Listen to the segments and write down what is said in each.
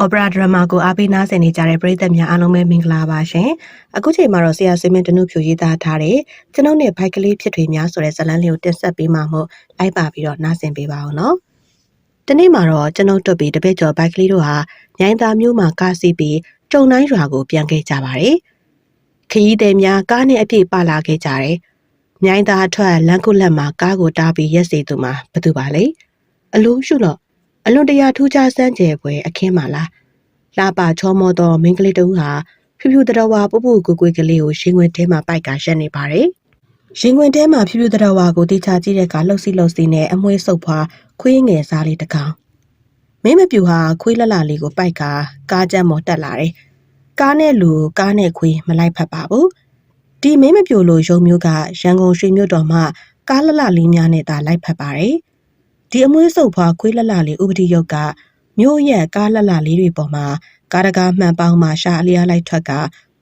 အော်ပရာဒရမာကိုအားပေးနားဆင်နေကြတဲ့ပရိသတ်များအားလုံးပဲမင်္ဂလာပါရှင်။အခုချိန်မှာတော့ဆရာဆွေမင်းတနုဖြူရေးသားထားတဲ့ကျွန်ုပ်နဲ့ဘိုက်ကလေးဖြစ်တွေများဆိုတဲ့ဇာတ်လမ်းလေးကိုတင်ဆက်ပေးမှာမို့လိုက်ပါပြီးတော့နားဆင်ပေးပါအောင်နော်။ဒီနေ့မှာတော့ကျွန်ုပ်တို့ပြီးတပည့်ကျော်ဘိုက်ကလေးတို့ဟာညိုင်းသားမျိုးမှာကားစီးပြီးကြုံတိုင်းရွာကိုပြန်ခဲ့ကြပါတယ်။ခရီးသည်များကားနဲ့အပြည့်ပါလာခဲ့ကြတယ်။ညိုင်းသားအထွက်လမ်းခုလက်မှာကားကိုတားပြီးရက်စီသူမှာဘသူပါလဲ။အလုံးရှုတော့ အလွန်တရာထူးခြားစမ်းကြယ်ပွဲအခင်းပါလားလှပချောမောသောမိန်းကလေးတူဟာဖြူဖြူတတော်ဝါပူပူကွယ်ကွယ်ကလေးကိုရှင်ခွင်ထဲမှာပိုက်ကရက်နေပါတယ်ရှင်ခွင်ထဲမှာဖြူဖြူတတော်ဝါကိုတိချကြည့်တဲ့ကလှုပ်စီလှုပ်စီနဲ့အမွှေးဆုပ်ဖွာခွေးငယ်စားလေးတစ်ကောင်မင်းမပြူဟာခွေးလလလေးကိုပိုက်ကကားကြမ်းမော်တက်လာတယ်ကားနဲ့လူကားနဲ့ခွေးမလိုက်ဖက်ပါဘူးဒီမင်းမပြူလိုရုံမျိုးကရန်ကုန်ရွှေမြို့တော်မှာကားလလလေးများနဲ့သာလိုက်ဖက်ပါတယ် ဒီအမွှေးဆုပ်ဖွာခွေးလလလေးဥပတိယုတ်ကမြို့ရဲ့ကားလလလေးတွေပေါ်မှာကားတကားမှန်ပေါင်းမှရှာအလျားလိုက်ထွက်က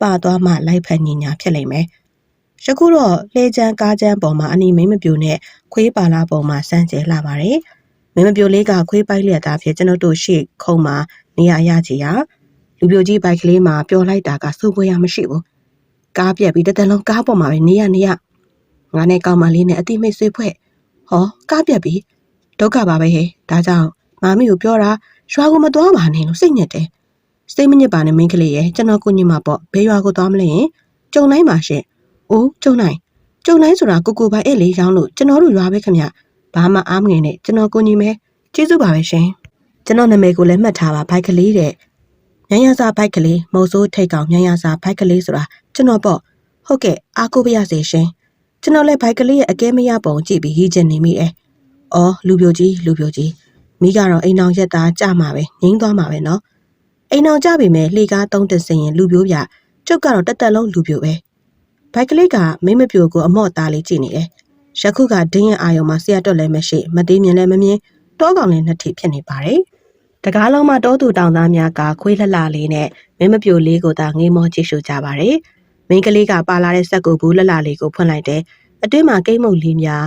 ပါသွားမှလိုက်ဖက်ညင်ညာဖြစ်လိမ့်မယ်။ယခုတော့လေချမ်းကားချမ်းပေါ်မှာအနီမင်းမပြိုနဲ့ခွေးပါလာပေါ်မှာစမ်းကျဲလာပါတယ်။မင်းမပြိုလေးကခွေးပိုက်လျက်သားဖြစ်ကျွန်ုပ်တို့ရှေ့ခုံမှာနေရရချီရလူပြိုကြီးဘိုက်ကလေးမှာပျော်လိုက်တာကစိုးပွဲရမရှိဘူး။ကားပြက်ပြီးတသက်လုံးကားပေါ်မှာပဲနေရနေရငါနဲ့ကောင်မလေးနဲ့အတိမိတ်ဆွေးဖွဲ့ဟောကားပြက်ပြီး ဒုက္ခပါပဲဟဲ့ဒါကြောင့်မာမီကိုပြောတာရွာကိုမသွားပါနဲ့လို့စိတ်ညစ်တယ်စိတ်မညစ်ပါနဲ့မင်းကလေးရဲ့ကျွန်တော်ကိုညစ်မှာပေါ့ဘယ်ရွာကိုသွားမလဲရင်ကြုံနိုင်ပါရှင်အိုးကြုံနိုင်ကြုံနိုင်ဆိုတာကိုကိုပိုင်အဲ့လေးရောင်းလို့ကျွန်တော်တို့ရွာပဲခင်ဗျဘာမှအားမငယ်နဲ့ကျွန်တော်ကိုညစ်မယ်ကျေးဇူးပါပဲရှင်ကျွန်တော်နာမည်ကိုလည်းမှတ်ထားပါဘိုက်ကလေးတဲ့ညံရစာဘိုက်ကလေးမုံစိုးထိတ်ကောင်ညံရစာဘိုက်ကလေးဆိုတာကျွန်တော်ပေါ့ဟုတ်ကဲ့အားကိုပါရစေရှင်ကျွန်တော်လည်းဘိုက်ကလေးရဲ့အကဲမရပုံကြည့်ပြီးရည်ကျင်နေမိတယ်။ အော်လူပြိုကြီးလူပြိုကြီးမိကတော့အိမ်အောင်ရက်သားကြမှာပဲငိမ့်သွားမှာပဲနော်အိမ်အောင်ကြပြီမဲ့လှေကားသုံးတစင်ရင်လူပြိုးပြကျုပ်ကတော့တက်တက်လုံးလူပြိုပဲဘိုက်ကလေးကမိမပြိုကိုအမော့သားလေးကြည့်နေတယ်ရခုကဒင်းရဲ့အာယုံမှာဆရာတွက်လည်းမရှိမသေးမြင်လည်းမမြင်တောကောင်လည်းနှစ်ထိဖြစ်နေပါတယ်တကားလုံးမှာတောသူတောင်သားများကခွေးလှလှလေးနဲ့မင်းမပြိုလေးကိုသာငေးမောကြည့်ရှုကြပါတယ်။မင်းကလေးကပါလာတဲ့စက်ကိုဘူးလှလှလေးကိုဖွင့်လိုက်တယ်။အတွင်းမှာကိမ့်မုတ်လေးများ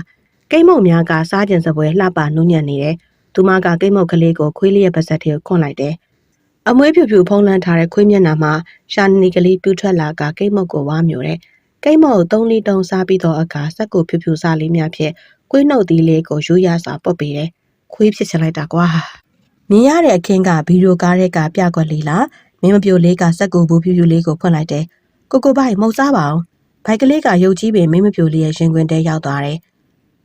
ကိမ့်မုတ်များကစားကျင်စပွဲလှပနူးညံ့နေတယ်။သူမကကိမ့်မုတ်ကလေးကိုခွေးလေးရဲ့ပါဇက်ထဲကိုခွန့်လိုက်တယ်။အမွေးဖြူဖြူဖုံးလန်းထားတဲ့ခွေးမျက်နှာမှာရှာနီကလေးပြူထွက်လာကကိမ့်မုတ်ကိုဝါမျိုးတယ်။ကိမ့်မုတ်သုံးလီတုံစားပြီးတော့အခါစက်ကိုဖြူဖြူစားလေးများဖြင့်ခွေးနှုတ်သီးလေးကိုယူရစွာပုတ်ပေးတယ်။ခွေးဖြစ်ချင်လိုက်တာကွာ။မြင်ရတဲ့အခင်းကဗီဒီယိုကားတဲ့ကပြကွက်လေးလားမင်းမပြိုလေးကစက်ကူဘူးဖြူဖြူလေးကိုဖွင့်လိုက်တယ်။ကိုကိုဘိုင်မုတ်စားပါအောင်။ဘိုက်ကလေးကရုပ်ကြီးပင်မင်းမပြိုလေးရဲ့ရင်ခွင်ထဲရောက်သွားတယ်။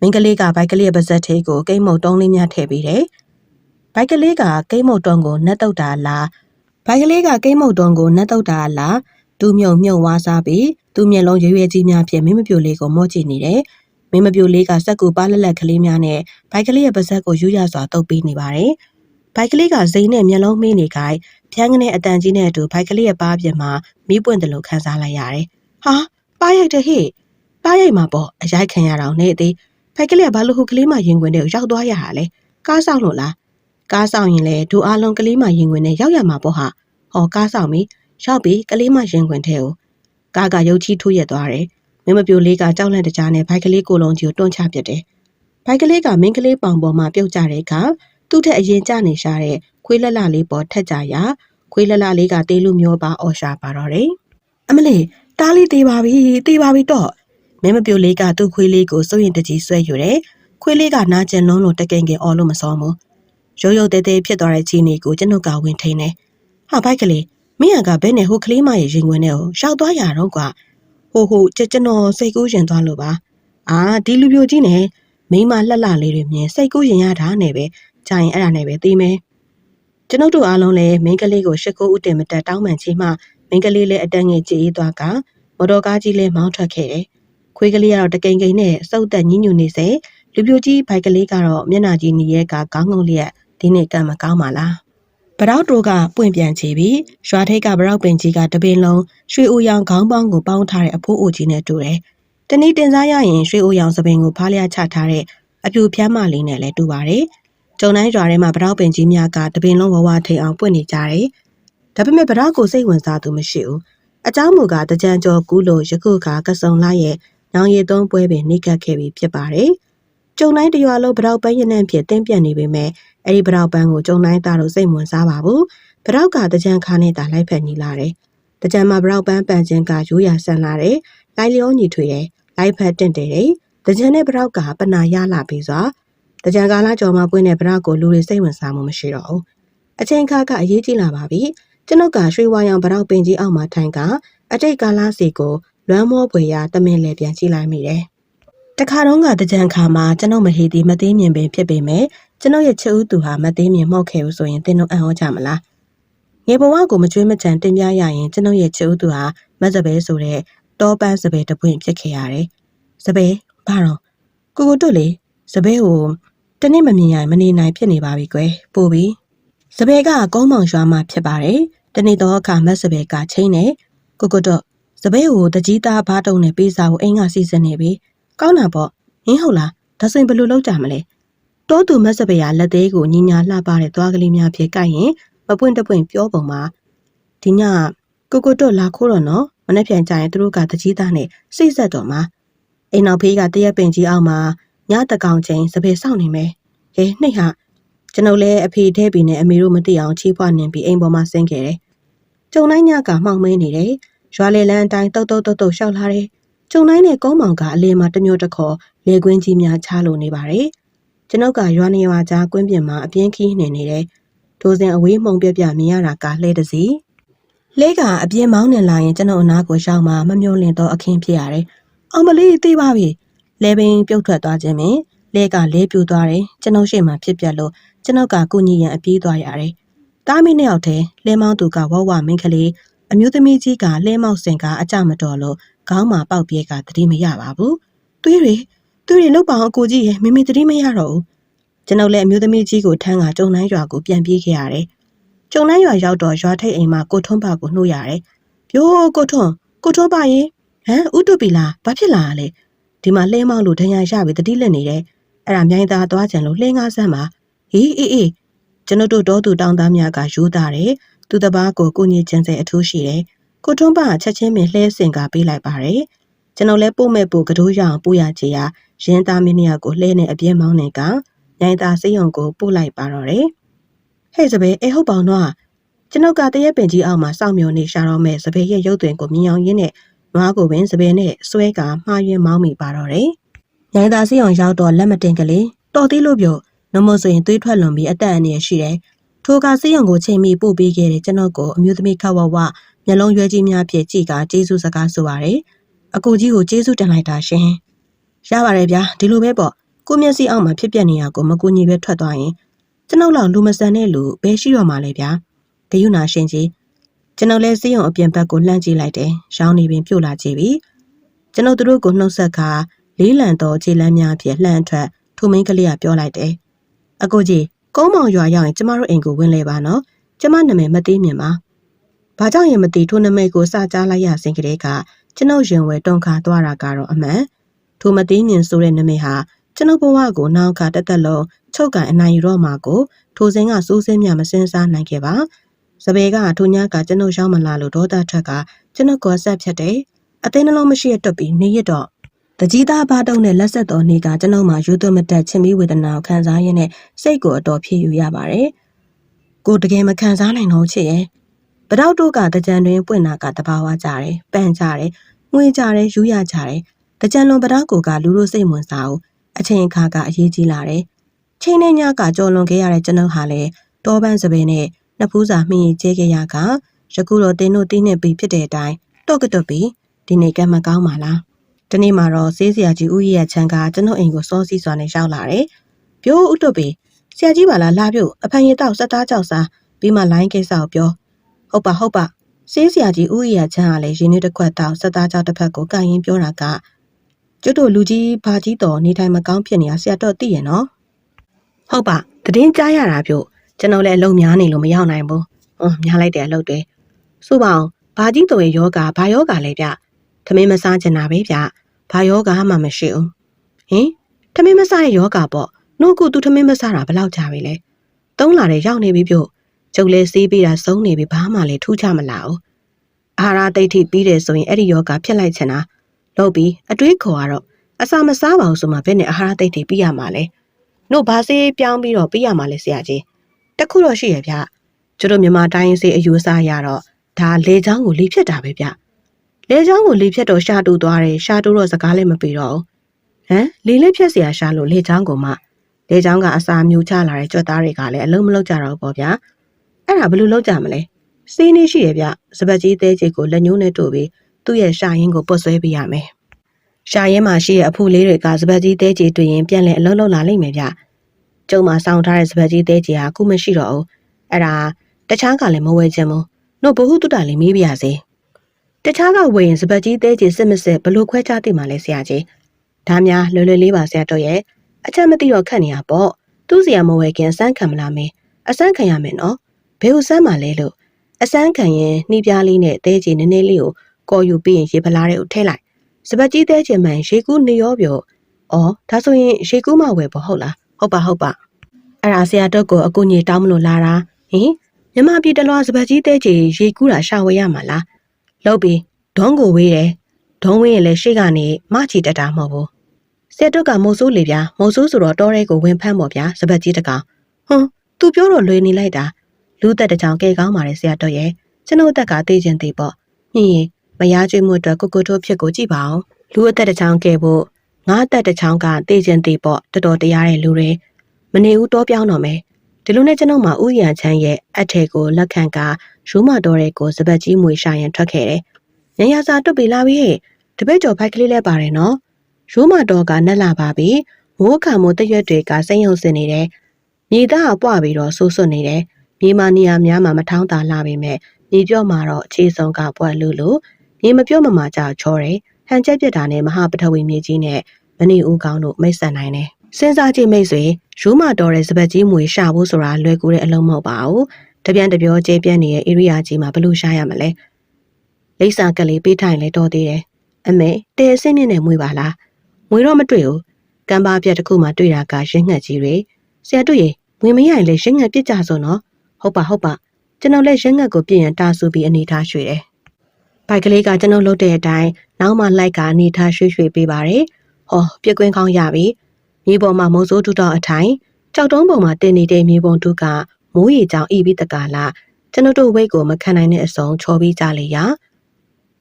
မင်းကလေးကဘိုက်ကလေးရဲ့ပါဇက်သေးကိုကိမ့်မုတ်တုံးလေးများထည့်ပေးတယ်။ဘိုက်ကလေးကကိမ့်မုတ်တုံးကိုနှက်တုတ်တာလားဘိုက်ကလေးကကိမ့်မုတ်တုံးကိုနှက်တုတ်တာလားဒူးမြုံမြုံဝါစားပြီးသူ့မျက်လုံးရွရွကြီးများဖြင့်မင်းမပြိုလေးကိုမော့ကြည့်နေတယ်။မင်းမပြိုလေးကစက်ကူပါလက်လက်ကလေးများနဲ့ဘိုက်ကလေးရဲ့ပါဇက်ကိုယူရစွာတုပ်ပေးနေပါတယ်။ဘိုက်ကလေးကဇိမ်းနဲ့မျက်လုံးမေးနေခိုင်းဖြန်းကနေအတန်ကြီးနဲ့အတူဘိုက်ကလေးရဲ့ပါးပြင်မှာမီးပွင့်တယ်လို့ခန်းစားလိုက်ရတယ်။ဟာပါးရိုက်တဲ့ဟေ့ပါးရိုက်မှာပေါ့အရိုက်ခံရတော့နေသေး ဘိုက်ကလေးကဘာလို့ဟိုကလေးမှရင်ခွင်တဲ့ရောက်သွားရတာလဲကားဆောင်လို့လားကားဆောင်ရင်လေဒူအားလုံးကလေးမှရင်ခွင်နဲ့ရောက်ရမှာပေါ့ဟာဟောကားဆောင်ပြီရောက်ပြီကလေးမှရင်ခွင်ထဲကိုကားကရုတ်ချီထိုးရက်သွားတယ်မင်းမပြိုလေးကကြောက်လန့်တကြားနဲ့ဘိုက်ကလေးကိုလုံးကြီးကိုတွန်းချပစ်တယ်ဘိုက်ကလေးကမင်းကလေးပေါင်ပေါ်မှာပြုတ်ကြတဲ့အခါသူ့ထက်အရင်ကျနေရှာတဲ့ခွေးလက်လလေးပေါ်ထက်ကြရာခွေးလက်လလေးကတေးလူမျိုးပါအော်ရှာပါတော့တယ်အမလေးတားလေးတေးပါပြီတေးပါပြီတော့ မင်းမပြိုလေးကသူ့ခွေးလေးကိုစိုးရင်တကြီးဆွဲယူတယ်ခွေးလေးကနာကျင်လုံးလို့တကင်ကင်အော်လို့မစောဘူးရုပ်ရုပ်တဲတဲဖြစ်သွားတဲ့ချီနီကိုကျွန်ုပ်ကဝင်ထိန်တယ်ဟာဘိုက်ကလေးမင်းကဘဲနဲ့ဟိုကလေးမရဲ့ရင်ခွင်ထဲကိုရှောက်သွားရတော့ကွာဟိုဟိုကျွန်တော်စိတ်ကူးရင်သွားလို့ပါအာဒီလူပြိုကြီးနဲ့မိမလှလှလေးတွေမြင်စိတ်ကူးရင်ရတာနဲ့ပဲကြာရင်အဲ့ဒါနဲ့ပဲသိမယ်ကျွန်ုပ်တို့အားလုံးလည်းမင်းကလေးကိုရှစ်ခိုးဥတင်မတက်တောင်းပန်ချီမှမင်းကလေးလည်းအတန်းငယ်ကြည်အေးသွားကမော်တော်ကားကြီးလည်းမောင်းထွက်ခဲ့တယ် ခွေးကလေးကတော့တကိန်ကိန်နဲ့စုပ်သက်ညှဉ်းညူနေစေလူပြိုကြီးဘိုက်ကလေးကတော့မျက်နှာကြီးနီးရဲကကောင်းငုံလျက်ဒီနေ့ကံမကောင်းပါလားဗရောက်တို့ကပွင့်ပြန်ချပြီးရွာထိပ်ကဗရောက်ပင်ကြီးကတပင်လုံးရွှေအိုရောင်ခေါင်းပေါင်းကိုပေါင်းထားတဲ့အဖိုးအိုကြီးနဲ့တူတယ်။တနည်းတင်စားရရင်ရွှေအိုရောင်သပင်ကိုဖားလျားချထားတဲ့အပြူဖြမ်းမလေးနဲ့လည်းတူပါတယ်။ကျုံတိုင်းရွာထဲမှာဗရောက်ပင်ကြီးများကတပင်လုံးဝဝထိန်အောင်ပွင့်နေကြတယ်။ဒါပေမဲ့ဗရောက်ကိုစိတ်ဝင်စားသူမရှိဘူး။အเจ้าမူကတကြံကျော်ကူးလို့ယခုကကစုံလာရဲ့ ညောင်ရည်သုံးပွဲပင်နှိကပ်ခဲ့ပြီးဖြစ်ပါတယ်။ကျုံတိုင်းတရွာလုံးဗရောက်ပန်းရနံ့ဖြစ်တင်းပြန့်နေပေမဲ့အဲ့ဒီဗရောက်ပန်းကိုကျုံတိုင်းသားတို့စိတ်ဝင်စားပါဘူးပရောက်ကတကြံခါနဲ့သာလိုက်ဖက်ညီလာတယ်။တကြံမှာပရောက်ပန်းပန်ချင်းကရိုးရာဆန်လာတယ်။လိုက်လျောညီထွေတယ်။လိုက်ဖက်တင့်တယ်တယ်။တကြံနဲ့ပရောက်ကပနာရလာပြီးစွာတကြံကာလကျော်မှာပွင့်တဲ့ပရောက်ကိုလူတွေစိတ်ဝင်စားမှုမရှိတော့ဘူး။အချိန်ခါကအရေးကြီးလာပါပြီ။ကျွန်ုပ်ကရွှေဝါရောင်ပရောက်ပင်ကြီးအောက်မှာထိုင်ကအတိတ်ကာလစီကို လွမ်းမောပွေရာတမင်လေပြန်ကြည့်လိုက်မိတယ်။တခါတော့ကတကြံခါမှာကျွန်ုပ်မဟေတီမသေးမြင်ပင်ဖြစ်ပေမဲ့ကျွန်ုပ်ရဲ့ချစ်ဦးသူဟာမသေးမြင်မောက်ခဲ့ဘူးဆိုရင်သင်တို့အံ့ဩကြမလားငယ်ဘဝကိုမကြွေးမကြံတင်ပြရရင်ကျွန်ုပ်ရဲ့ချစ်ဦးသူဟာမတ်စပယ်ဆိုတဲ့တောပန်းစပယ်တစ်ပွင့်ဖြစ်ခဲ့ရတယ်စပယ်ဘာတော့ကိုကိုတို့လေစပယ်ကိုတနေ့မမြင်ရရင်မနေနိုင်ဖြစ်နေပါပြီကွယ်ပို့ပြီစပယ်ကကုန်းမောင်ရွာမှာဖြစ်ပါတယ်တနေ့တော့အခါမတ်စပယ်ကချင်းနေကိုကိုတို့ စပယ်ကိုတကြီးသားဘားတုံနဲ့ပေးစာကိုအိမ်ကစီစဉ်နေပြီကောင်းတာပေါ့ဟင်းဟုတ်လားဒါဆိုရင်ဘယ်လိုလုပ်ကြမလဲတောသူမက်စပယ်ရလက်သေးကိုညီညာလှပတဲ့သွားကလေးများဖြစ်ကိုက်ရင်မပွင့်တပွင့်ပြောပုံမှာဒီညကိုကိုတော့လာခိုးတော့နော်မနေ့ပြန်ကြရင်သူတို့ကတကြီးသားနဲ့စိတ်ဆက်တော့မှာအိမ်နောက်ဖေးကတရက်ပင်ကြီးအောင်မှာညတကောင်ချင်းစပယ်စောင့်နေမယ်ဟေးနှိတ်ဟာကျွန်ုပ်လည်းအဖေထဲပြီးနဲ့အမေတို့မသိအောင်ချီးပွားနေပြီးအိမ်ပေါ်မှာဆင်းခဲ့တယ်ကျုံတိုင်းညကမှောင်မင်းနေတယ် ရွာလေလန်းအတိုင်းတုတ်တုတ်တုတ်တုတ်ရှောက်လာတယ်ကျုံတိုင်းနဲ့ကုန်းမောင်ကအလေမှာတမျိုးတစ်ခေါ်လေကွင်းကြီးများချလို့နေပါတယ်ကျွန်ုပ်ကရွာနေရွာကြားကွင်းပြင်မှာအပြင်းခီးနေနေတယ်။ထိုစဉ်အဝေးမှုံပြပြမြင်ရတာကလှဲတစ်စီ။လဲကအပြင်းမောင်းနေလာရင်ကျွန်ုပ်အနာကိုရောက်မှမမျောလင့်တော့အခင်းဖြစ်ရတယ်။အောင်မလေးသိပါပြီ။လဲပင်ပြုတ်ထွက်သွားခြင်းပင်လဲကလဲပြူသွားတယ်။ကျွန်ုပ်ရှေ့မှာဖြစ်ပြက်လို့ကျွန်ုပ်ကကုညီရန်အပြေးသွားရတယ်။တားမင်းနှစ်ယောက်တည်းလဲမောင်းသူကဝဝမင်းကလေး အမျိုးသမီးကြီးကလဲမောက်စင်ကအကြမတော်လို့ခေါင်းမှာပေါက်ပြေးကတတိမရပါဘူး။သွေးတွေသူတွေလောက်ပါအောင်ကိုကြီးရဲ့မိမိတတိမရတော့ဘူးကျွန်ုပ်လည်းအမျိုးသမီးကြီးကိုထမ်းကကျုံနှန်းရွာကိုပြန်ပြေးခဲ့ရတယ်ကျုံနှန်းရွာရောက်တော့ရွာထိပ်အိမ်မှာကိုထွန်းပါကိုနှိုးရတယ်ပြိုးကိုထွန်းကိုထွန်းပါရေဟမ်ဥတုပီလားဘာဖြစ်လာလဲဒီမှာလှဲမောင်းလို့ဒဏ်ရာရပြီးတတိလက်နေတယ်အဲ့ဒါမြိုင်းသားသွားကြံလို့လှဲငါးဆန်းပါဟေးအေးအေးကျွန်ုပ်တို့တောသူတောင်းသားများကရိုးသားတယ် သူတပားကိုကိုညစ်ကျန်းစေအထူးရှိတယ်ကိုထွန်းပါချက်ချင်းပင်လှဲစင်ကပေးလိုက်ပါတယ်ကျွန်တော်လည်းပို့မဲ့ပို့ကတိုးရအောင်ပို့ရချေရရင်းသားမင်းနှစ်ယောက်ကိုလှဲနဲ့အပြင်းမောင်းနေကနိုင်သားစိတ်ယုံကိုပို့လိုက်ပါတော့တယ်ဟဲ့စပယ်အေဟုတ်ပေါင်တော့ကျွန်ုပ်ကတရက်ပင်ကြီးအောက်မှာစောင့်မျှော်နေရှာတော့မဲ့စပယ်ရဲ့ရုပ်သွင်းကိုမြင်အောင်ရင်းနဲ့နွားကိုပင်စပယ်နဲ့ဆွဲကမှားယွင်းမောင်းမိပါတော့တယ်နိုင်သားစိတ်ယုံရောက်တော့လက်မတင်ကလေးတော်သေးလို့ပြောနမို့ဆိုရင်သွေးထွက်လွန်ပြီးအသက်အန္တရာယ်ရှိတယ် ထိုကစိတ်ယုံကိုချိန်မိပို့ပေးခဲ့တဲ့ကျွန်တော်ကိုအမျိုးသမီးခဝဝမျက်လုံးရွယ်ကြီးများဖြင့်ကြည်ကကျေးဇူးစကားဆိုပါတယ်အကူကြီးကိုကျေးဇူးတင်လိုက်တာရှင်ရပါတယ်ဗျာဒီလိုပဲပေါ့ကိုမျက်စိအောက်မှာဖြစ်ပျက်နေရကိုမကူညီပဲထွက်သွားရင်ကျွန်ုပ်လောက်လူမဆန်တဲ့လူဘယ်ရှိတော့မှလဲဗျာဂယုနာရှင်ကြီးကျွန်ုပ်လည်းစိတ်ယုံအပြင်ဘက်ကိုလှမ်းကြည့်လိုက်တယ်ရောင်းနေပင်ပြုတ်လာကြည့်ပြီကျွန်ုပ်တို့ကိုနှုတ်ဆက်ခါလေးလံတော်ခြေလမ်းများဖြင့်လှမ်းထွက်ထိုမင်းကလေးကပြောလိုက်တယ်အကိုကြီး ကုန်းမောင်ရွာရောက်ရင်ကျမတို့အိမ်ကိုဝင်လေပါနော်ကျမနာမည်မသိမြင်ပါဘာကြောင့်ရင်မသိထိုနာမည်ကိုစကြားလိုက်ရစဉ်ကလေးကကျွန်ုပ်ရင်ဝယ်တုံခါသွားတာကတော့အမှန်ထိုမသိမြင်ဆိုတဲ့နာမည်ဟာကျွန်ုပ်ဘဝကိုနောက်ကတက်တက်လုံးချုပ်ကန်အနိုင်ယူတော့မှာကိုထိုစဉ်ကစိုးစင်းမြမစင်းစားနိုင်ခဲ့ပါစပယ်ကထိုညကကျွန်ုပ်ရောက်မလာလို့ဒေါသထွက်ကကျွန်ုပ်ကိုဆက်ဖြတ်တယ်အသိနှလုံးမရှိရတွက်ပြီးနေရတော့ တကြီးသားဘာတုံးနဲ့လက်ဆက်တော်နေကကျွန်ုပ်မှာယူသွမတက်ချင်းပြီးဝေဒနာကိုခံစားရင်းနဲ့စိတ်ကိုအတော်ဖြည့်ယူရပါတယ်ကိုတကယ်မခံစားနိုင်တော့ချစ်ရဲ့ပတောက်တို့ကတကြံတွင်ပွင့်နာကတဘာဝကြတယ်ပန့်ကြတယ်ငွေကြတယ်ယူရကြတယ်တကြံလွန်ပတောက်ကိုကလူတို့စိတ်ဝင်စားအောင်အချိန်အခါကအရေးကြီးလာတယ်ချိန်နဲ့ညကကြော်လွန်ခဲ့ရတဲ့ကျွန်ုပ်ဟာလည်းတောပန်းစပယ်နဲ့နှစ်ဖူးစာမှီကျဲခဲ့ရကယခုတော့တင်းတို့တင်းနဲ့ပြီးဖြစ်တဲ့အတိုင်းတော့ကတော့ပြီးဒီနေ့ကမှကောင်းပါလား ဒီနေ့မှာတော့ဆေးဆရာကြီးဦးရဲ့ချမ်းကကျွန်ုပ်အိမ်ကိုစောစီးစွာနဲ့ရောက်လာတယ်ပြိုးဥတုပ်ပြီးဆရာကြီးပါလားလာပြုတ်အဖန်ရတော့စက်သားကြောက်စားပြီးမှလိုင်းကိစ္စကိုပြောဟုတ်ပါဟုတ်ပါဆေးဆရာကြီးဦးရဲ့ချမ်းကလည်းရင်းနှီးတစ်ခွက်တောက်စက်သားကြောက်တစ်ဖက်ကိုကင်ရင်ပြောတာကကျွတ်တို့လူကြီးဘာကြီးတော်နေထိုင်မကောင်းဖြစ်နေတာဆရာတော့သိရနော်ဟုတ်ပါတည်င်းကြားရတာပြုတ်ကျွန်တော်လည်းအလုံးများနေလို့မရောက်နိုင်ဘူးဟွန်းများလိုက်တဲ့အလုပ်တွေဆိုပါအောင်ဘာကြီးတော်ရဲ့ယောဂဘာယောဂလဲဗျ သမင်းမစားချင်တာပဲဗျဘာယောဂမှမရှိဘူးဟင်သမင်းမစားရဲ့ယောဂပေါ့နှုတ်ကူသူသမင်းမစားတာဘယ်လောက်ကြာပြီလဲသုံးလာတဲ့ရောက်နေပြီပြုတ်ကျုပ်လည်းစေးပြီးတာစုံနေပြီဘာမှလည်းထူးခြားမလာဘူးအာဟာရတိတ်ထိပြီးတယ်ဆိုရင်အဲ့ဒီယောဂဖြစ်လိုက်ချင်တာလုပ်ပြီးအတွေးခေါ်ကတော့အစာမစားပါဘူးဆိုမှဘယ်နဲ့အာဟာရတိတ်ထိပြီးရမှာလဲ။နို့ဘာစေးပြောင်းပြီးတော့ပြီးရမှာလဲဆရာကြီး။တခုတော့ရှိရဗျကျတို့မြန်မာတိုင်းစီအယူဆရတော့ဒါလေချောင်းကိုလီဖြစ်တာပဲဗျ လေချောင်းကိုလီဖြစ်တော့ရှာတူသွားတယ်ရှာတူတော့စကားလည်းမပြေတော့ဘူးဟမ်လီလေးဖြစ်เสียရှာလို့လေချောင်းကိုမှလေချောင်းကအစာမြူချလာတဲ့ကြွက်သားတွေကလည်းအလုံးမလုံးကြတော့ဘူးပေါ့ဗျာအဲ့ဒါဘယ်လိုလုပ်ကြမလဲစီးနေရှိရဗျစပတ်ကြီးသေးချေကိုလက်ညှိုးနဲ့တို့ပြီးသူ့ရဲ့ရှာရင်းကိုပုတ်ဆွဲပေးရမယ်ရှာရင်းမှာရှိတဲ့အဖူလေးတွေကစပတ်ကြီးသေးချေတွေ့ရင်ပြန်လဲအလုံးလုံးလာလိမ့်မယ်ဗျကျုံမှာစောင်းထားတဲ့စပတ်ကြီးသေးချေဟာခုမရှိတော့ဘူးအဲ့ဒါတခြားကလည်းမဝဲခြင်းဘူးနှုတ်ဘဟုတုတလေးမေးပြရစေ တခြားကဝယ်ရင်စပတ်ကြီးသေးချေစစ်မစစ်ဘလို့ခွဲခြားသိမှလဲဆရာကြီးဒါများလွယ်လွယ်လေးပါဆရာတို့ရဲ့အချက်မသိတော့ခက်နေရပေါ့သူ့စီရမဝဲခင်အစမ်းခံမလားမင်းအစမ်းခံရမယ်နော်ဘယ်ဥစမ်းမှလဲလို့အစမ်းခံရင်နှီးပြားလေးနဲ့တဲချေနည်းနည်းလေးကိုကော်ယူပြီးရင်ရေပလားတွေကိုထည့်လိုက်စပတ်ကြီးတဲချေမှန်ရေကူးနေရောပြောအော်ဒါဆိုရင်ရေကူးမှဝယ်ပေါ့ဟုတ်လားဟုတ်ပါဟုတ်ပါအဲ့ဒါဆရာတို့ကိုအကူကြီးတောင်းမလို့လာတာဟင်မြမပြည်တလွားစပတ်ကြီးတဲချေရေကူးတာရှာဝယ်ရမှာလား လောက်ပြီးဒုံးကိုဝေးတယ်ဒုံးဝင်းရင်လည်းရှေ့ကနေမချီတက်တာမဟုတ်ဘူးဆရာတို့ကမုတ်ဆိုးလေဗျာမုတ်ဆိုးဆိုတော့တောထဲကိုဝင်ဖမ်းပေါ့ဗျာစပတ်ကြီးတကောင်ဟွန်းသူပြောတော့လွေနေလိုက်တာလူသက်တစ်ချောင်းကဲကောင်းပါတယ်ဆရာတို့ရဲ့ကျွန်ုပ်အသက်ကသိချင်းသေးပေါ့ညင်ရင်မရကျွေးမှုအတွက်ကိုကိုတို့ဖြစ်ကိုကြည့်ပါအောင်လူအသက်တစ်ချောင်းကဲဖို့ငါအသက်တစ်ချောင်းကသိချင်းသေးပေါ့တော်တော်တရားတဲ့လူတွေမနေဦးတော့ပြောင်းတော့မယ် ဒီလိုနဲ့ကျွန်ုပ်မှာဥယျာဉ်ချမ်းရဲ့အထည်ကိုလက်ခံကရိုးမတော်တဲ့ကိုစပတ်ကြီးမွေရှာရင်ထွက်ခဲ့တယ်ညရစာတွတ်ပြီလာပြီဟဲ့တပိတ်ကျော်ဖိုက်ကလေးလဲပါတယ်နော်ရိုးမတော်ကနက်လာပါပြီမိုးခါမိုးတရွက်တွေကစိမ့်ယုံစင်နေတယ်မြေသားကပွားပြီးတော့ဆိုးဆွနေတယ်မြေမနေရာများမှာမထောင်းတာလာပေမဲ့မြေပြော့မှာတော့အခြေဆုံးကပွက်လူလူမြေမပြော့မမှာကြောက်ချောတယ်ဟန်ချက်ပြစ်တာနဲ့မဟာပထဝီမြေကြီးနဲ့မနေဦးကောင်းတို့မိတ်ဆက်နိုင်တယ် စဉ်းစားကြည့်မိတ်ဆွေရူးမတော်တဲ့စပတ်ကြီးမွေရှာဖို့ဆိုတာလွယ်ကူတဲ့အလုံးမဟုတ်ပါဘူးတပြန်တပြောကျဲပြန့်နေတဲ့ area ကြီးမှာဘလို့ရှာရမလဲလိပ်စာကလေးပေးထိုင်လဲတော်သေးတယ်အမေတဲအစင်းမြင့်နဲ့မွေပါလားမွေတော့မတွေ့ဘူးကံပါပြက်တစ်ခုမှတွေ့တာကရင်းငှက်ကြီးတွေဆရာတို့ရေမွေမရရင်လေရင်းငှက်ပြစ်ကြဆိုနော်ဟုတ်ပါဟုတ်ပါကျွန်တော်လည်းရင်းငှက်ကိုပြင်ရင်တာဆူပြီးအနေထားရွှေတယ်ဘိုက်ကလေးကကျွန်တော်လှုပ်တဲ့အတိုင်းနောက်မှလိုက်ကာအနေထားရွှေ့ရွှေ့ပေးပါတယ်ဟောပြက်ကွင်းကောင်းရပြီ မြေပေါ်မှာမုံစိုးတူတော့အထိုင်ကြောက်တုံးပေါ်မှာတင်နေတဲ့မြေပုံတူကမိုးရီကြောင်ဤပြီးတကာလာကျွန်တော်တို့ဝိတ်ကိုမခံနိုင်တဲ့အစုံချော်ပြီးကြလေရ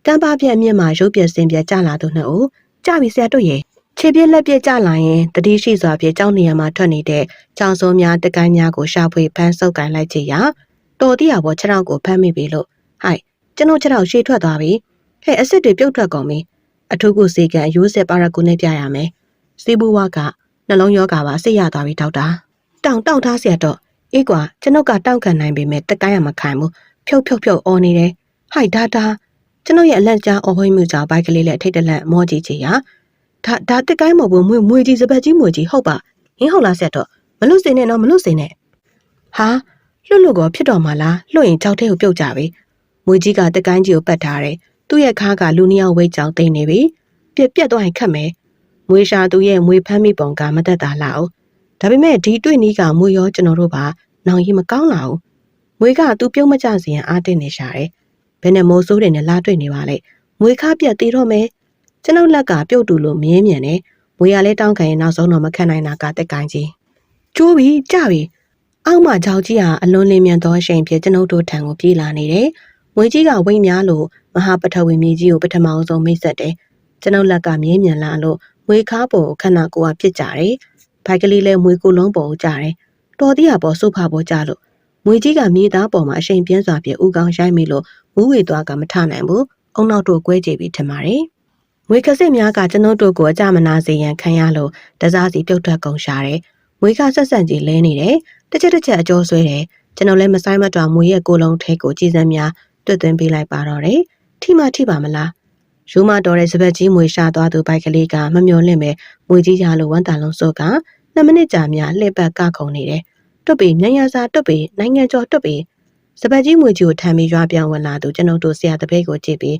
ကံပါပြက်အမြင့်မှာရုပ်ပြက်စင်ပြက်ကြလာသူနှစ်ဦးကြပြီဆရာတို့ရေခြေပြက်လက်ပြက်ကြလာရင်တတိရှိစွာဖြင့်ကြောင်းနေရာမှာထွက်နေတဲ့ကြောင်စုံများတကိုင်းများကိုရှာဖွေဖမ်းဆုပ်ကန်လိုက်ကြရတော်တိရဘောခြေထောက်ကိုဖမ်းမိပြီလို့ဟိုက်ကျွန်တော်ခြေထောက်ရှေ့ထွက်သွားပြီဟဲ့အစ်စ်တွေပြုတ်ထွက်ကုန်ပြီအထုကုစေကန်ရိုးစစ်ပါရကူနဲ့ပြရမယ်စီဘူဝါက နှလုံးယောဂါပါစိတ်ရသွားပြီဒေါက်တာတောင်တောက်ထားเสียတော့အေးကွာကျွန်ုပ်ကတောက်ခံနိုင်ပေမဲ့တကိုင်းရမခံဘူးဖြုတ်ဖြုတ်ဖြုတ်အော်နေတယ်ဟိုက်ဒါတာကျွန်ုပ်ရဲ့အလက်ကြားအော်ဟွေးမှုကြောင့်ဘိုက်ကလေးနဲ့ထိတ်တလန့်မောကြည့်ချင်ရဒါဒါတက်ကိုင်းမဟုတ်ဘူးမွေမွေကြီးစပတ်ကြီးမွေကြီးဟုတ်ပါဟင်းဟုတ်လားဆက်တော့မလွတ်စင်နဲ့တော့မလွတ်စင်နဲ့ဟာလွတ်လွတ်ကောဖြစ်တော်မှာလားလွတ်ရင်ကြောက်တဲ့ကိုပြုတ်ကြပြီမွေကြီးကတက်ကိုင်းကြီးကိုပတ်ထားတယ်သူ့ရဲ့ခါကလူနှစ်ယောက်ဝိတ်ကြောင်တိန်နေပြီပြက်ပြက်သွားရင်ခတ်မယ် မွေရှာသူရဲ့မွေဖမ်းမိပုံကမသက်တာလားအောင်ဒါပေမဲ့ဒီတွေ့နီးကမွေရောကျွန်တော်တို့ပါနောင်ရီမကောင်းလာဘူးမွေကသူပြုံးမကြစီရင်အားတင်းနေရှာတယ်ဘယ်နဲ့မိုးစိုးတွေနဲ့လာတွေ့နေပါလေမွေခါပြက်သေးတော့မယ်ကျွန်ုပ်လက်ကပြုတ်တူလို့မင်းမြင်နေမွေရလဲတောင်းခံရင်နောက်ဆုံးတော့မခံနိုင်တာကတက်ကိုင်းကြီးကျိုးပြီကြပြီအောက်မှကြောက်ကြီးဟာအလွန်လင်းမြန်သောအရှိန်ဖြင့်ကျွန်ုပ်တို့ထံကိုပြေးလာနေတယ်မွေကြီးကဝိတ်များလို့မဟာပထဝီမြေကြီးကိုပထမအောင်ဆုံးမိတ်ဆက်တယ်ကျွန်ုပ်လက်ကမြင်းမြန်လာလို့ မွေခါပုံကိုခဏကိုကပြစ်ကြတယ်ဘိုက်ကလေးလည်းမွေကိုလုံးပုံကိုကြတယ်တော်သေးရပေါ်စုဖာပေါ်ကြလို့မွေကြီးကမြေသားပေါ်မှာအရှိန်ပြင်းစွာဖြင့်ဥကောင်းရိုက်မိလို့မူးဝေသွားကမထနိုင်ဘူးအုံနောက်တို့ကွဲကြည့်ပြီးထင်ပါတယ်။ငွေခစစ်များကကျွန်ုပ်တို့ကိုအကြမနာစေရန်ခံရလို့တစားစီပြုတ်ထွက်ကုန်ရှာတယ်။ငွေခဆက်ဆန့်ကြီးလဲနေတယ်။တစ်ချက်တစ်ချက်အကျော်ဆွဲတယ်။ကျွန်တော်လည်းမဆိုင်မတော်မွေရဲ့ကိုလုံးထဲကိုကြည်စမ်းများတွတ်သွင်းပေးလိုက်ပါတော့တယ်။ထိမထိပါမလား။ ယူမတော်တဲ့စပက်ကြီးမွေရှာသွားသူဘိုက်ကလေးကမမျော်လင့်ပဲမွေကြီးရလို့ဝမ်းတန်လုံးစောက2မိနစ်ကြာများလှည့်ပတ်ကခုံနေတယ်။တွတ်ပြီးမြန်ရစာတွတ်ပြီးနိုင်ငံကျော်တွတ်ပြီးစပတ်ကြီးမွေကြီးကိုထမ်းပြီးရွာပြောင်းဝင်လာသူကျွန်ုပ်တို့ဆရာတပည့်ကိုကြည့်ပြီး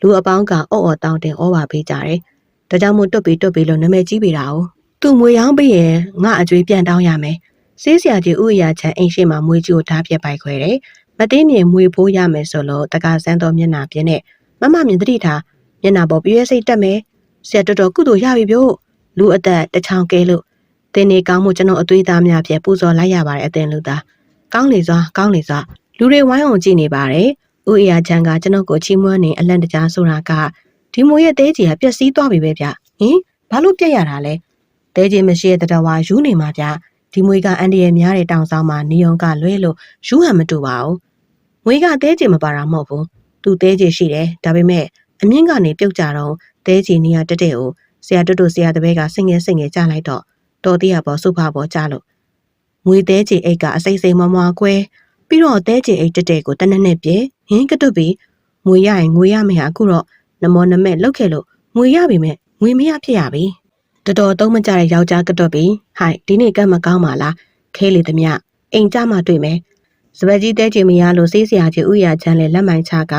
လူအပေါင်းကအော့အော်တောင်းတင်ဩဝါပေးကြတယ်။ဒါကြောင့်မို့တွတ်ပြီးတွတ်ပြီးလို့နာမည်ကြီးပေးတာ哦။သူ့မွေရောင်းပြီးရင်ငါအကျွေးပြန်တောင်းရမယ်။စေးဆရာကြီးဥရချမ်းအိမ်ရှိမှမွေကြီးကိုဓာပြက်ပိုက်ခွဲတယ်။မသိမြင်မွေဖိုးရမယ်ဆိုလို့တကားစမ်းတော်မျက်နှာပြင်းနဲ့မမမြင်တတိထား မျက်နှာပေါ်ပြည့်စိတ်တက်မယ်။ဆရာတော်တော်ကုသိုလ်ရပြီပြော။လူအသက်တချောင်းကဲလို့တင်းနေကောင်းမှုကျွန်တော်အသွေးသားများဖြင့်ပူဇော်လိုက်ရပါတယ်အတင်လူသား။ကောင်းလေစွာကောင်းလေစွာလူတွေဝိုင်းအောင်ကြည့်နေပါတယ်ဥအရာချန်ကကျွန်တော်ကိုချီးမွမ်းနေအလန့်တကြားဆိုတာကဒီမိုးရဲ့တဲကြီးကပျက်စီးသွားပြီပဲဗျဟင်ဘာလို့ပြက်ရတာလဲတဲကြီးမရှိတဲ့တတော်ဝါယူနေမှာဗျဒီမွေကအန်ဒီရဲ့များတဲ့တောင်ဆောင်မှာနေုံကလွဲလို့ယူဟန်မတူပါဘူးမွေကတဲကြီးမပါတာမဟုတ်ဘူးသူတဲကြီးရှိတယ်ဒါပေမဲ့ အမြင့်ကနေပြုတ်ကြတော့တဲကြီးနေရတက်တဲ့ကိုဆရာတွတ်တွတ်ဆရာတပည့်ကဆင်ငယ်ဆင်ငယ်ကြလိုက်တော့တော်သေးရပေါ်စုဖပေါ်ကြလို့ငွေတဲကြီးအိတ်ကအစိမ့်စိမ့်မမွားကွဲပြီးတော့တဲကြီးအိတ်တက်တဲ့ကိုတနက်နဲ့ပြေဟင်းကတွတ်ပြီးငွေရရင်ငွေရမယ်ဟာအခုတော့နမောနမဲ့လောက်ခဲ့လို့ငွေရပြီမဲ့ငွေမရဖြစ်ရပြီတော်တော်သုံးမကြတဲ့ယောက်ျားကတွတ်ပြီးဟိုက်ဒီနေ့ကတ်မကောင်းပါလားခဲလေသမျှအိမ်ကြမှာတွေ့မယ်စပက်ကြီးတဲချင်မရလို့စေးစရာကြီးဥရချမ်းလေလက်မိုင်ချက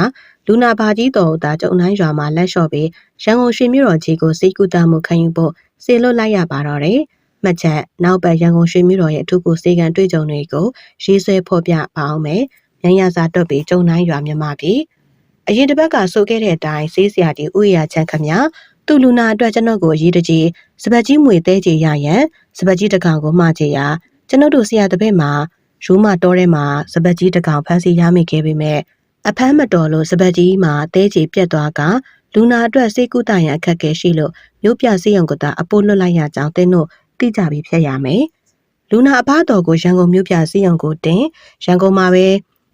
လူနာဘာကြီးတော်သာကျုံနှိုင်းရွာမှာလက်လျှော့ပြီးရန်ကုန်ရွှေမြို့တော်ကြီးကိုစိတ်ကူတာမှုခံယူဖို့စေလွတ်လိုက်ရပါတော့တယ်မှတ်ချက်နောက်ပတ်ရန်ကုန်ရွှေမြို့တော်ရဲ့အထူးကိုစေကံတွေ့ကြုံတွေကိုရေးဆွဲဖော်ပြပါအောင်မယ်။မြန်ရစာတွတ်ပြီးကျုံနှိုင်းရွာမြန်မာပြည်အရင်တစ်ပတ်ကဆိုခဲ့တဲ့အတိုင်းစေးစရာတီဥရချမ်းခမသူ့လူနာအတွက်ကျွန်တော်ကိုအရေးတကြီးစပတ်ကြီးမွေသေးချေရရန်စပတ်ကြီးတကောင်ကိုမှာချေရကျွန်တော်တို့ဆရာတပည့်မှာရူးမတော်ထဲမှာစပတ်ကြီးတကောင်ဖမ်းဆီးရမိခဲ့ပေမဲ့ အဖမ်းမတော်လို့စပတ်ကြီးမှာတဲချေပြက်သွားကလူနာအတွက်စိတ်ကူးတရန်အခက်အခဲရှိလို့မျိုးပြစေးရုံကတာအပိုးလွတ်လိုက်ရကြောင်းတင်းတို့သိကြပြီးဖြစ်ရမယ်။လူနာအဖားတော်ကိုရန်ကုန်မြို့ပြစေးရုံကိုတင်ရန်ကုန်မှာပဲ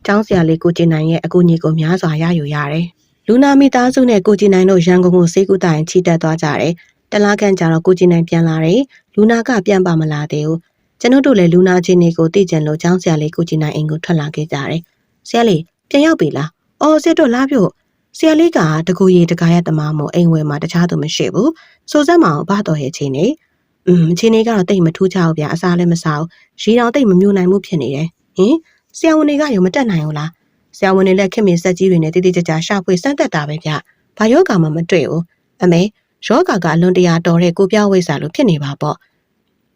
ကျောင်းဆရာလေးကိုကျင်နိုင်ရဲ့အကူအညီကိုများစွာရယူရတယ်။လူနာမိသားစုနဲ့ကိုကျင်နိုင်တို့ရန်ကုန်ကိုစေးကူတိုင်ချီတက်သွားကြတယ်။တလားခန့်ကြာတော့ကိုကျင်နိုင်ပြန်လာတယ်။လူနာကပြန်ပါမလာသေးဘူး။ကျွန်တို့တို့လည်းလူနာချင်းတွေကိုသိကြလို့ကျောင်းဆရာလေးကိုကျင်နိုင်အိမ်ကိုထွက်လာခဲ့ကြတယ်။ဆရာလေး ပြန်ရောက်ပြီလား။အော်ဆရာတို့လားပြုတ်ဆရာလေးကတကူရီတကားရတမမို့အိမ်ဝယ်မှာတခြားသူမရှိဘူး။စိုးစမ်းမအောင်ဘာတော်ရဲ့ချင်းနေ။อืมအခြေအနေကတော့တိတ်မထူးခြားဘူးဗျအစားလည်းမစားဘူးရီတောင်တိတ်မမျိုးနိုင်မှုဖြစ်နေတယ်ဟင်ဆရာဝန်တွေကရောမတက်နိုင်ဘူးလားဆရာဝန်တွေလည်းခင်မင်ဆက်ကြီးတွေနဲ့တိတိကျကျရှာဖွေစမ်းသက်တာပဲဗျဘာယောဂါမှမတွေ့ဘူးအမေယောဂါကအလွန်တရာတော်တဲ့ကိုပြောင်းဝိစာလို့ဖြစ်နေပါပေါ့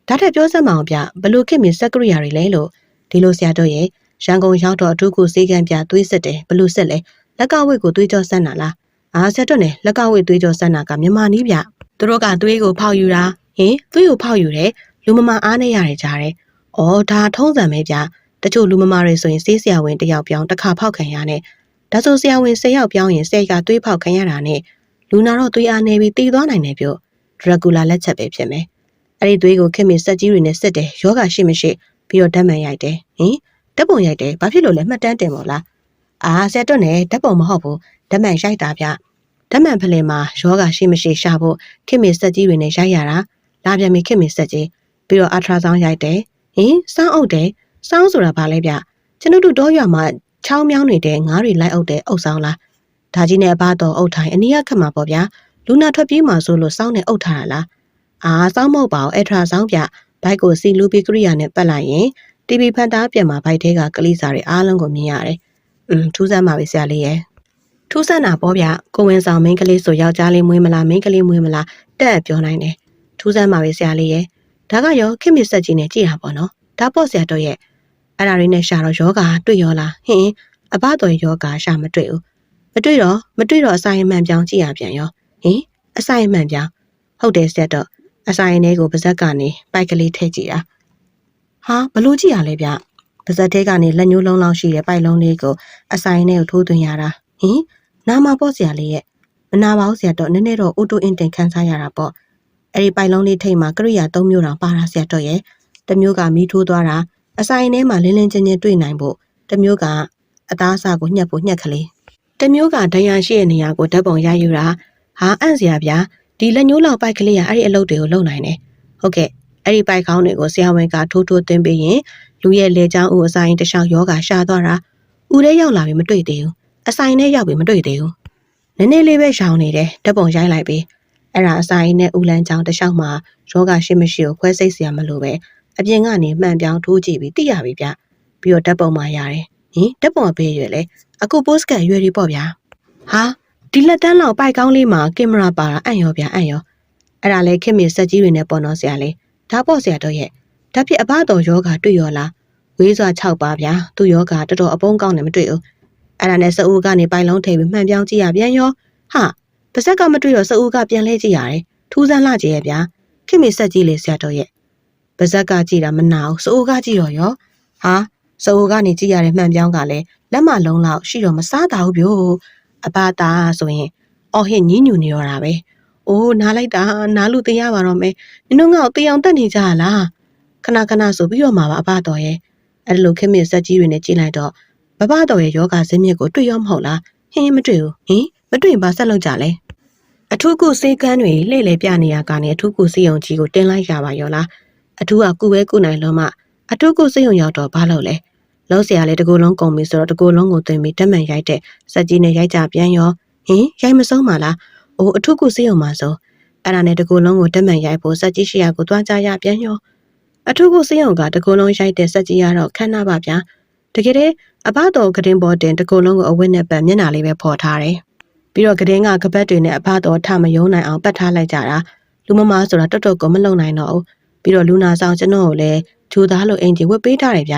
ဒါထက်ပြောစမ်းမအောင်ဗျဘလို့ခင်မင်စက်ကရိယာတွေလဲလို့ဒီလိုဆရာတို့ရဲ့ ရန်ကုန်ရောက်တော့အထူးကိုစေကံပြသွေးစစ်တယ်ဘလို့စစ်လဲလက်ကဝိတ်ကိုသွေးကြောဆန်းတာလားအာဆက်တော့နဲ့လက်ကဝိတ်သွေးကြောဆန်းတာကမြန်မာနီးဗျသူတို့ကသွေးကိုဖောက်ယူတာဟင်သူ့ကိုဖောက်ယူတယ်လူမမာအားနဲ့ရတယ်ကြားတယ်။အော်ဒါထုံးစံပဲဗျာ။တချို့လူမမာတွေဆိုရင်စေးဆရာဝန်တစ်ယောက်ပြောင်းတစ်ခါဖောက်ခံရနဲ့ဒါဆိုဆရာဝန်၁၀ယောက်ပြောင်းရင်၁၀ကသွေးဖောက်ခံရတာနဲ့လူနာတော့သွေးအားနေပြီးတည်သွားနိုင်တယ်ပြောဒရဂူလာလက်ချက်ပဲဖြစ်မယ်။အဲ့ဒီသွေးကိုခင်မင်စက်ကြီးတွေနဲ့စစ်တယ်ယောဂရှိမရှိပြီးတော့ဓာတ်မှန်ရိုက်တယ်။ဟင် ဓာတ်ပုံရိုက်တယ်ဘာဖြစ်လို့လဲမှတ်တမ်းတင်မို့လား။အာဆက်တွတ်နဲ့ဓာတ်ပုံမဟုတ်ဘူးဓာတ်မှန်ရိုက်တာဗျ။ဓာတ်မှန်ဖလင်မှာယောဂရှိမရှိရှာဖို့ခင်မင်စက်ကြီးတွေနဲ့ရိုက်ရတာ။လာပြန်ပြီခင်မင်ဆက်ကြီးပြီးတော့အထရာဆောင်းရိုက်တယ်ဟင်စောင်းအုပ်တယ်စောင်းဆိုတာဘာလဲဗျကျွန်တို့တို့ရွာမှာချောင်းမြောင်းနေတဲ့ငါးတွေလိုက်အုပ်တဲ့အုပ်ဆောင်လားဒါကြီးနဲ့အဘတော်အုပ်ထိုင်အနည်းခက်မှာပေါ့ဗျာလူနာထွက်ပြေးမှဆိုလို့စောင်းနဲ့အုပ်ထားတာလားအာစောင်းမဟုတ်ပါဘူးအထရာဆောင်းပြဘိုက်ကိုစီလူပီကရိယာနဲ့ပတ်လိုက်ရင် TV ဖန်သားပြန်မှာဘိုက်ထဲကကလေးစာတွေအားလုံးကိုမြင်ရတယ်။음ထူးဆန်းပါပြီဆရာလေးရဲ့။ထူးဆန်းတာပေါ့ဗျ။ကိုဝင်ဆောင်မင်းကလေးဆိုယောက်ျားလေးမွေးမလားမင်းကလေးမွေးမလားတက်ပြောနိုင်တယ်ထူးဆန်းပါပဲဆရာလေးရဲ့ဒါကရောခင်မစ်ဆက်ကြီးနဲ့ကြည့်ရပါတော့ဒါပေါ့ဆရာတော်ရဲ့အဲ့ဒါလေးနဲ့ရှာတော့ယောဂါတွေ့ရောလားဟင်အဘတော်ယောဂါရှာမတွေ့ဘူးမတွေ့တော့မတွေ့တော့အစာရင်မှန်ပြောင်းကြည့်ရပြန်ရောဟင်အစာရင်မှန်ပြောင်းဟုတ်တယ်ဆရာတော်အစာရင်လေးကိုပါဇက်ကနေပိုက်ကလေးထည့်ကြည့်တာ ဟာဘလို့ကြည့်ရလဲဗျပါဇက်ထဲကနေလက်ညှိုးလုံးလောက်ရှိတဲ့ပိုက်လုံးလေးကိုအစာရင်လေးကိုထိုးသွင်းရတာဟင်နာမပေါ့ဆရာလေးရဲ့မနာပါဘူးဆရာတော်နည်းနည်းတော့အိုတိုအင်တင်ခန်းစားရတာပေါ့အဲ့ဒီပိုင်လုံးလေးထိတ်မှာကရိယာ၃မျိုးတောင်ပါတာဆရာတော်ရဲ့တစ်မျိုးကမီးထိုးသွားတာအဆိုင်ထဲမှာလင်းလင်းချင်းချင်းတွေ့နိုင်ဖို့တစ်မျိုးကအသားအစာကိုညှက်ဖို့ညှက်ကလေးတစ်မျိုးကဒဏ်ရာရှိတဲ့နေရာကိုဓာတ်ပုံရယူတာဟာအံ့စရာဗျာဒီလက်ညှိုးလောက်ပိုက်ကလေးကအဲ့ဒီအလုပ်တွေကိုလုပ်နိုင်တယ်ဟုတ်ကဲ့ အဲ့ဒီပိုက်ခေါင်းတွေကိုဆရာဝန်ကထိုးထိုးသွင်းပေးရင်လူရဲ့လေချောင်းဥအဆိုင်တခြားယောဂါရှာသွားတာဥထဲရောက်လာပြီမတွေ့သေးဘူးအဆိုင်ထဲရောက်ပြီမတွေ့သေးဘူးနည်းနည်းလေးပဲရောင်နေတယ်ဓပုံရိုက်လိုက်ပြီးအဲ့ဒါအဆိုင်နဲ့ဥလန်းချောင်းတခြားမှာယောဂါရှိမရှိကိုခွဲစိတ်စရာမလိုပဲအပြင်ကနေမှန်ပြောင်းထိုးကြည့်ပြီးသိရပြီဗျပြီးတော့ဓပုံမှာရတယ်ဟင်ဓပုံအဖေးရွယ်လေအခု post ကရွယ်ရီပေါ့ဗျာဟာဒီလက်တန်းလောက်ပိုက်ကောင်းလေးမှာကင်မရာပါတာအံ့ရောဗျအံ့ရောအဲ့ဒါလေခင်မစက်ကြီးတွေနဲ့ပေါ်တော့ဆရာလေး ဒါပေါ့ဆရာတော့ရဲ့ဓာတ်ဖြစ်အဘတော်ယောဂတွေ့ရောလားဝေးစွာ6ပါဗျာသူ့ယောဂတော်တော်အပုံးကောင်းတယ်မတွေ့ဘူးအဲ့ဒါနဲ့စအူကနေပိုင်လုံးထိပ်ပြီးမှန်ပြောင်းကြည့်ရပြန်ရောဟာပါဇက်ကမတွေ့တော့စအူကပြန်လဲကြည့်ရတယ်ထူးဆန်းလာကြရဲ့ဗျာခင်မေဆက်ကြည့်လေဆရာတော်ရဲ့ပါဇက်ကကြည့်တာမနာဘူးစအူကကြည့်တော့ရောဟာစအူကနေကြည့်ရတဲ့မှန်ပြောင်းကလည်းလက်မလုံးလောက်ရှိတော့မစားတာဘူးဗျို့အဘသားဆိုရင်အော်ဟစ်ညင်းညူနေရတာပဲ အိုးနားလိုက်တာနားလို့သိရပါတော့မယ်နင်တို့ငါ့ကိုသိအောင်တက်နေကြလားခဏခဏဆိုပြီးတော့မှာပါအဘတော်ရဲ့အဲ့လိုခင်မစ်ဆက်ကြီးတွေနဲ့ကြည့်လိုက်တော့ဘဘတော်ရဲ့ယောဂဇင်းမြစ်ကိုတွေ့ရောမဟုတ်လားဟင်းမတွေ့ဘူးဟင်မတွေ့ရင်ဘာဆက်လုပ်ကြလဲအထူးကုစေကန်းတွေလှည့်လေပြနေရကနေအထူးကုစေယုံကြီးကိုတင်လိုက်ရပါရောလားအထူးကကုပဲကုနိုင်လုံးမှအထူးကုစေယုံရောက်တော့ဘာလုပ်လဲ လုံးเสียလေတကူလုံးကုန်ပြီဆိုတော့တကူလုံးကိုသွင်းပြီးတက်မှန်ရိုက်တဲ့စက်ကြီးနဲ့ရိုက်ကြပြန်ရောဟင်ရိုက်မဆုံးပါလား အိုးအထုကုစေးအောင်ပါဆိုအဲ့ဒါနဲ့တကူလုံးကိုတက်မှန်ရိုက်ဖို့စက်ကြီးရှိရာကိုသွားကြရပြန်ရောအထုကုစေးအောင်ကတကူလုံးရိုက်တဲ့စက်ကြီးကတော့ခန်းနာပါဗျာတကယ်တည်းအဘတော်ကတင်ပေါ်တင်တကူလုံးကိုအဝတ်နဲ့ပတ်မျက်နှာလေးပဲဖော်ထားတယ်ပြီးတော့ကတင်ကကပတ်တွေနဲ့အဘတော်ထမယုံနိုင်အောင်ပတ်ထားလိုက်ကြတာလူမမားဆိုတာတော်တော်ကိုမလုံနိုင်တော့ဘူးပြီးတော့လူနာဆောင်ကျွန်တော်ကိုလည်းဂျိုသားလိုအင်ဂျီဝတ်ပေးထားတယ်ဗျ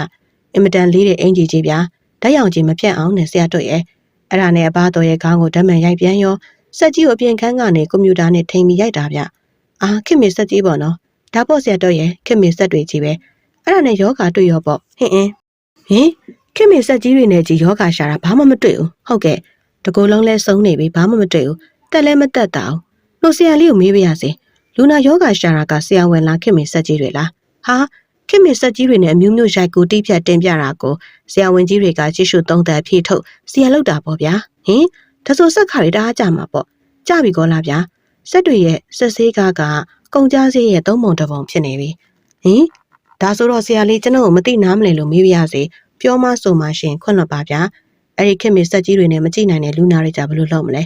အင်မတန်လေးတဲ့အင်ဂျီကြီးဗျာဓာတ်ရောင်ကြီးမပြတ်အောင်နဲ့ဆရာတို့ရဲ့အဲ့ဒါနဲ့အဘတော်ရဲ့ခေါင်းကိုဓာတ်မှန်ရိုက်ပြန်ရော စက်ကြီးကိုအပြင်ခန်းကနေကွန်ပျူတာနဲ့ထိန်ပြီးရိုက်တာဗျအာခင်မစက်ကြီးပေါ့နော်ဒါပေါ့ဆရာတို့ရဲ့ခင်မစက်တွေကြီးပဲအဲ့ဒါနဲ့ယောဂတွေ့ရောပေါ့ဟင်အင်းဟင်ခင်မစက်ကြီးတွေနဲ့ကြီးယောဂရှာတာဘာမှမတွေ့ဘူးဟုတ်ကဲ့တကူလုံးလဲစုံနေပြီဘာမှမတွေ့ဘူးတက်လဲမတက်တာဘူးလို့ဆရာလေးကိုမေးပါရစေလူနာယောဂရှာတာကဆရာဝန်လားခင်မစက်ကြီးတွေလားဟာခင်မစ်ဆက်ကြီးတွေနဲ့အမျိုးမျိုးရိုက်ကူတိဖြတ်တင်ပြတာကိုဆရာဝန်ကြီးတွေကကြည့်ရှုသုံးသပ်ဖြည့်ထုတ်ဆရာလောက်တာပေါ့ဗျာဟင် ဒါဆိုဆက်ခါတွေတအားကြမှာပေါ့ကြပြီကောလားဗျာစက်တွေရဲ့ဆက်ဆေးကားကကုန်ကြစေးရဲ့သုံးပုံတစ်ပုံဖြစ်နေပြီဟင်ဒါဆိုတော့ဆရာလေးကျွန်တော်ကိုမသိနားမလဲလို့မေးပြရစေပြောမဆိုမှရှင်ခွင့်လွှတ်ပါဗျာအဲ့ဒီခင်မစ်ဆက်ကြီးတွေနဲ့မကြည့်နိုင်တဲ့လူနာတွေကြဘယ်လိုလုပ်မလဲ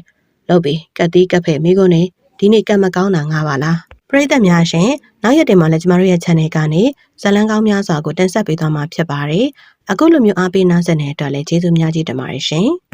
လုပ်ပြီကတ်တီးကတ်ဖဲ့မိကုန်နေဒီနေ့ကတ်မကောင်းတာငါပါလားပရိသတ်များရှင်နောက်ရက်တင်မှာလည်းကျမတို့ရဲ့ channel ကနေဇတ်လန်းကောင်းများစွာကိုတင်ဆက်ပေးသွားမှာဖြစ်ပါတယ်။အခုလိုမျိုးအားပေးနားဆင်တဲ့အတွက်လည်းကျေးဇူးများကြီးတင်ပါတယ်ရှင်။